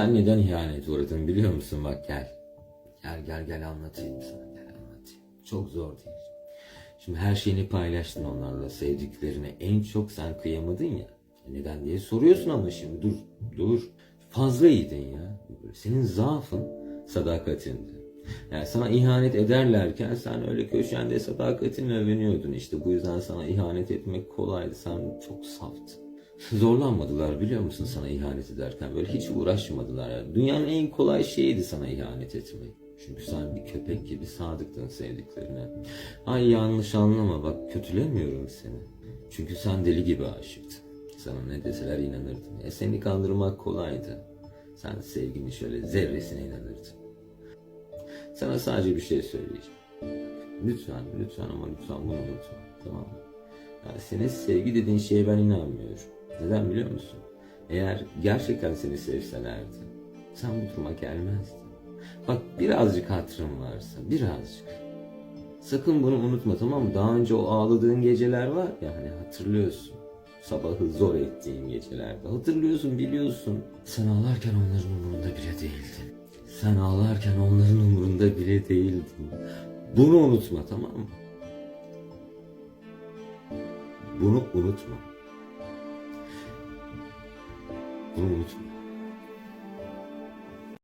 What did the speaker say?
Sen neden ihanet uğradın biliyor musun bak gel. Gel gel gel anlatayım sana gel anlatayım. Çok zor değil. Şimdi her şeyini paylaştın onlarla sevdiklerine en çok sen kıyamadın ya. Neden diye soruyorsun ama şimdi dur dur. Fazla iyiydin ya. Senin zaafın sadakatindi. Yani sana ihanet ederlerken sen öyle köşende sadakatinle övünüyordun işte. Bu yüzden sana ihanet etmek kolaydı. Sen çok saftın. Zorlanmadılar biliyor musun sana ihanet ederken böyle hiç uğraşmadılar. Yani. Dünyanın en kolay şeyiydi sana ihanet etmek. Çünkü sen bir köpek gibi sadıktın sevdiklerine. Ay yanlış anlama bak kötülemiyorum seni. Çünkü sen deli gibi aşıktın. Sana ne deseler inanırdın. E seni kandırmak kolaydı. Sen sevgini şöyle zerresine inanırdın. Sana sadece bir şey söyleyeceğim. Lütfen, lütfen ama lütfen bunu unutma. Tamam mı? Yani senin sevgi dediğin şeye ben inanmıyorum. Neden biliyor musun? Eğer gerçekten seni sevselerdi, sen bu duruma gelmezdin. Bak birazcık hatırın varsa, birazcık. Sakın bunu unutma tamam mı? Daha önce o ağladığın geceler var ya hani hatırlıyorsun. Sabahı zor ettiğin gecelerde. Hatırlıyorsun, biliyorsun. Sen ağlarken onların umurunda bile değildin. Sen ağlarken onların umurunda bile değildin. Bunu unutma tamam mı? Bunu unutma. в.